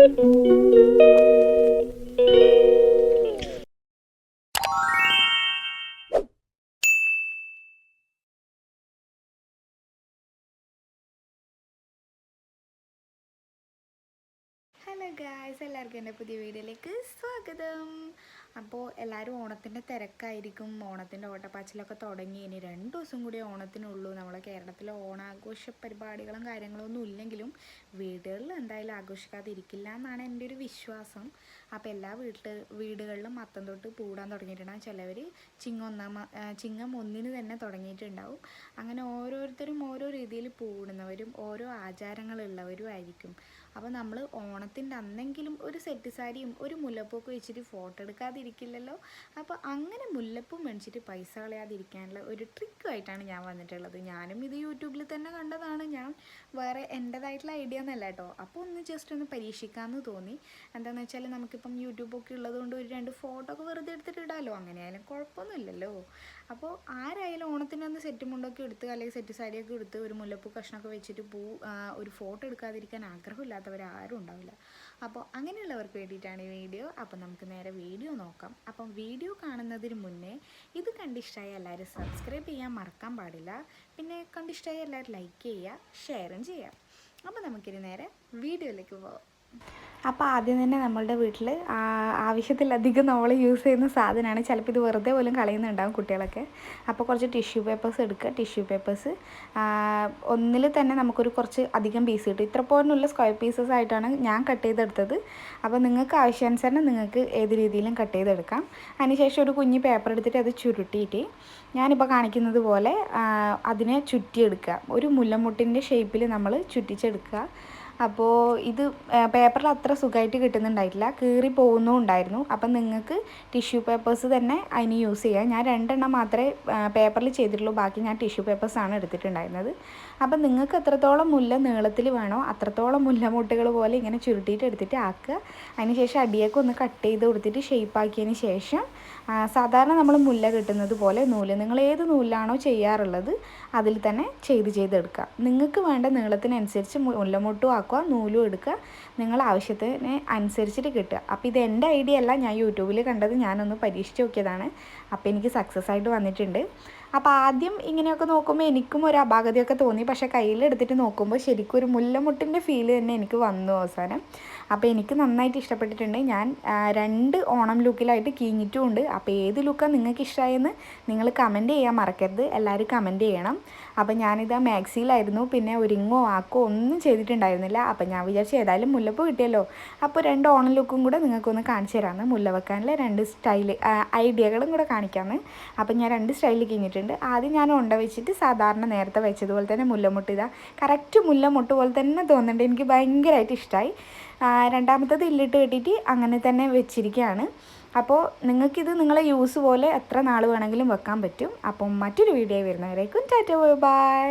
Thank you. Hello guys എല്ലാവർക്കും എന്റെ പുതിയ വീഡിയോയിലേക്ക് സ്വാഗതം. അപ്പോൾ എല്ലാവരും ഓണത്തിന്റെ തിരക്കായിരിക്കും. ഓണത്തിന്റെ ഓട്ടപ്പാച്ചിലൊക്കെ തുടങ്ങി. ഇനി രണ്ട് ദിവസം കൂടി ഓണത്തിനുള്ളൂ. നമ്മളെ കേരളത്തിലെ ഓണാഘോഷ പരിപാടികളും കാര്യങ്ങളൊന്നും ഇല്ലെങ്കിലും വീടുകളിൽ എന്തായാലും ആഘോഷിക്കാതിരിക്കില്ല എന്നാണ് എന്റെ ഒരു വിശ്വാസം. അപ്പോൾ എല്ലാ വീട്ടിൽ വീടുകളിലും മത്തം തൊട്ട് പൂടാൻ തുടങ്ങിയിട്ടുണ്ടാകും ചിലവർ ചിങ്ങ ഒന്നാം ചിങ്ങം ഒന്നിന് തന്നെ തുടങ്ങിയിട്ടുണ്ടാവും. അങ്ങനെ ഓരോരുത്തരും ഓരോ രീതിയിൽ പൂടുന്നവരും ഓരോ ആചാരങ്ങളുള്ളവരും ആയിരിക്കും. അപ്പോൾ നമ്മൾ ഓണത്തിന്റെ അന്നെങ്കിലും ഒരു സെറ്റ് സാരിയും ഒരു മുല്ലപ്പൊക്കെ വെച്ചിട്ട് ഫോട്ടോ എടുക്കാതിരിക്കില്ലല്ലോ. അപ്പോൾ അങ്ങനെ മുല്ലപ്പൂ മേടിച്ചിട്ട് പൈസ കളയാതിരിക്കാനുള്ള ഒരു ട്രിക്കുമായിട്ടാണ് ഞാൻ വന്നിട്ടുള്ളത്. ഞാനും ഇത് യൂട്യൂബിൽ തന്നെ കണ്ടതാണ്. ഞാൻ വേറെ എന്റേതായിട്ടുള്ള ഐഡിയ എന്നല്ല കേട്ടോ. അപ്പോൾ ഒന്ന് ജസ്റ്റ് ഒന്ന് പരീക്ഷിക്കാമെന്ന് തോന്നി. എന്താണെന്ന് വെച്ചാൽ നമുക്കിപ്പം യൂട്യൂബൊക്കെ ഉള്ളതുകൊണ്ട് ഒരു രണ്ട് ഫോട്ടോ ഒക്കെ വെറുതെ എടുത്തിട്ട് ഇടാമല്ലോ അങ്ങനെയായാലും കുഴപ്പമൊന്നുമില്ലല്ലോ. അപ്പോൾ ആരായാലും ഓണത്തിന് അന്ന് സെറ്റ് മുണ്ടൊക്കെ എടുത്ത് അല്ലെങ്കിൽ സെറ്റ് സാരിയൊക്കെ എടുത്ത് ഒരു മുല്ലപ്പൂ കഷ്ണമൊക്കെ വെച്ചിട്ട് പൂ ഒരു ഫോട്ടോ എടുക്കാതിരിക്കാൻ ആഗ്രഹമില്ലാത്തവരാരും ഉണ്ടാവില്ല. അപ്പോൾ അങ്ങനെയുള്ളവർക്ക് വേണ്ടിയിട്ടാണ് ഈ വീഡിയോ. അപ്പോൾ നമുക്ക് നേരെ വീഡിയോ നോക്കാം. അപ്പം വീഡിയോ കാണുന്നതിന് മുന്നേ ഇത് കണ്ടിഷ്ടമായ എല്ലാവരും സബ്സ്ക്രൈബ് ചെയ്യാൻ മറക്കാൻ പാടില്ല. പിന്നെ കണ്ടിഷ്ടമായ എല്ലാവരും ലൈക്ക് ചെയ്യുക ഷെയറും ചെയ്യുക. അപ്പോൾ നമുക്കിനി നേരെ വീഡിയോയിലേക്ക് പോകാം അപ്പോൾ ആദ്യം തന്നെ നമ്മളുടെ വീട്ടിൽ ആവശ്യത്തിലധികം നമ്മൾ യൂസ് ചെയ്യുന്ന സാധനമാണ് ചിലപ്പോൾ ഇത് വെറുതെ പോലും കളയുന്നുണ്ടാവും കുട്ടികളൊക്കെ. അപ്പോൾ കുറച്ച് ടിഷ്യൂ പേപ്പേഴ്സ് എടുക്കുക. ടിഷ്യൂ പേപ്പേഴ്സ് ഒന്നിൽ തന്നെ നമുക്കൊരു കുറച്ച് അധികം പീസ് കിട്ടും. ഇത്ര പോലുള്ള സ്ക്വയർ പീസസ് ആയിട്ടാണ് ഞാൻ കട്ട് ചെയ്തെടുത്തത്. അപ്പോൾ നിങ്ങൾക്ക് ആവശ്യാനുസരണം നിങ്ങൾക്ക് ഏത് രീതിയിലും കട്ട് ചെയ്തെടുക്കാം. അതിനുശേഷം ഒരു കുഞ്ഞ് പേപ്പർ എടുത്തിട്ട് അത് ചുരുട്ടിയിട്ട് ഞാനിപ്പോൾ കാണിക്കുന്നത് പോലെ അതിനെ ചുറ്റിയെടുക്കുക. ഒരു മുല്ലമുട്ടിന്റെ ഷേപ്പിൽ നമ്മൾ ചുറ്റിച്ചെടുക്കുക. അപ്പോൾ ഇത് പേപ്പറിൽ അത്ര സുഖമായിട്ട് കിട്ടുന്നുണ്ടായിട്ടില്ല. കീറി പോകുന്നും ഉണ്ടായിരുന്നു. അപ്പം നിങ്ങൾക്ക് ടിഷ്യൂ പേപ്പേഴ്സ് തന്നെ അതിന് യൂസ് ചെയ്യാം. ഞാൻ രണ്ടെണ്ണം മാത്രമേ പേപ്പറിൽ ചെയ്തിട്ടുള്ളൂ. ബാക്കി ഞാൻ ടിഷ്യൂ പേപ്പേഴ്സാണ് എടുത്തിട്ടുണ്ടായിരുന്നത്. അപ്പം നിങ്ങൾക്ക് എത്രത്തോളം മുല്ല നീളത്തിൽ വേണോ അത്രത്തോളം മുല്ലമുട്ടുകൾ പോലെ ഇങ്ങനെ ചുരുട്ടിയിട്ട് എടുത്തിട്ട് ആക്കുക. അതിനുശേഷം അടിയൊക്കെ ഒന്ന് കട്ട് ചെയ്ത് കൊടുത്തിട്ട് ഷേപ്പ് ആക്കിയതിന് ശേഷം സാധാരണ നമ്മൾ മുല്ല കിട്ടുന്നത് പോലെ നൂൽ നിങ്ങൾ ഏത് നൂലാണോ ചെയ്യാറുള്ളത് അതിൽ തന്നെ ചെയ്ത് ചെയ്തെടുക്കുക. നിങ്ങൾക്ക് വേണ്ട നീളത്തിനനുസരിച്ച് മുല്ലമുട്ടും ആക്കുക. നൂലും എടുക്കുക നിങ്ങൾ ആവശ്യത്തിന് അനുസരിച്ചിട്ട് കിട്ടുക. അപ്പോൾ ഇത് എന്റെ ഐഡിയ അല്ല ഞാൻ യൂട്യൂബിൽ കണ്ടത് ഞാനൊന്ന് പരീക്ഷിച്ച് നോക്കിയതാണ്. അപ്പോൾ എനിക്ക് സക്സസ് ആയിട്ട് വന്നിട്ടുണ്ട്. അപ്പോൾ ആദ്യം ഇങ്ങനെയൊക്കെ നോക്കുമ്പോൾ എനിക്കും ഒരു അപാകതയൊക്കെ തോന്നി. പക്ഷേ കയ്യിലെടുത്തിട്ട് നോക്കുമ്പോൾ ശരിക്കും ഒരു മുല്ലമുട്ടിന്റെ ഫീൽ തന്നെ എനിക്ക് വന്നു അവസാനം. അപ്പോൾ എനിക്ക് നന്നായിട്ട് ഇഷ്ടപ്പെട്ടിട്ടുണ്ട്. ഞാൻ രണ്ട് ഓണം ലുക്കിലായിട്ട് കീഞ്ഞിട്ടുമുണ്ട്. അപ്പോൾ ഏത് ലുക്കാണ് നിങ്ങൾക്ക് ഇഷ്ടമായെന്ന് നിങ്ങൾ കമന്റ് ചെയ്യാൻ മറക്കരുത്. എല്ലാവരും കമന്റ് ചെയ്യണം. അപ്പോൾ ഞാനിത് മാക്സിയിലായിരുന്നു. പിന്നെ ഒരുങ്ങോ ആക്കോ ഒന്നും ചെയ്തിട്ടുണ്ടായിരുന്നില്ല. അപ്പം ഞാൻ വിചാരിച്ചു ഏതായാലും മുല്ലപ്പൂ കിട്ടിയല്ലോ. അപ്പോൾ രണ്ട് ഓൺ ലുക്കും കൂടെ നിങ്ങൾക്കൊന്ന് കാണിച്ചു തരാമെന്ന് മുല്ല വെക്കാനുള്ള രണ്ട് സ്റ്റൈൽ ഐഡിയകളും കൂടെ കാണിക്കാമെന്ന് അപ്പം ഞാൻ രണ്ട് സ്റ്റൈലിൽ കഴിഞ്ഞിട്ടുണ്ട് ആദ്യം ഞാൻ ഉണ്ട വെച്ചിട്ട് സാധാരണ നേരത്തെ വെച്ചതുപോലെ തന്നെ മുല്ലമുട്ട് ഇതാ കറക്റ്റ് മുല്ലമുട്ട് പോലെ തന്നെ തോന്നുന്നുണ്ട് എനിക്ക് ഭയങ്കരമായിട്ട് ഇഷ്ടമായി രണ്ടാമത്തത് ഇല്ലിട്ട് കെട്ടിയിട്ട് അങ്ങനെ തന്നെ വെച്ചിരിക്കുകയാണ് അപ്പോൾ നിങ്ങൾക്കിത് നിങ്ങളെ യൂസ് പോലെ എത്ര നാൾ വേണമെങ്കിലും വെക്കാൻ പറ്റും. അപ്പം മറ്റൊരു വീഡിയോ വരുന്നവരേക്കും ടാറ്റ ബൈ.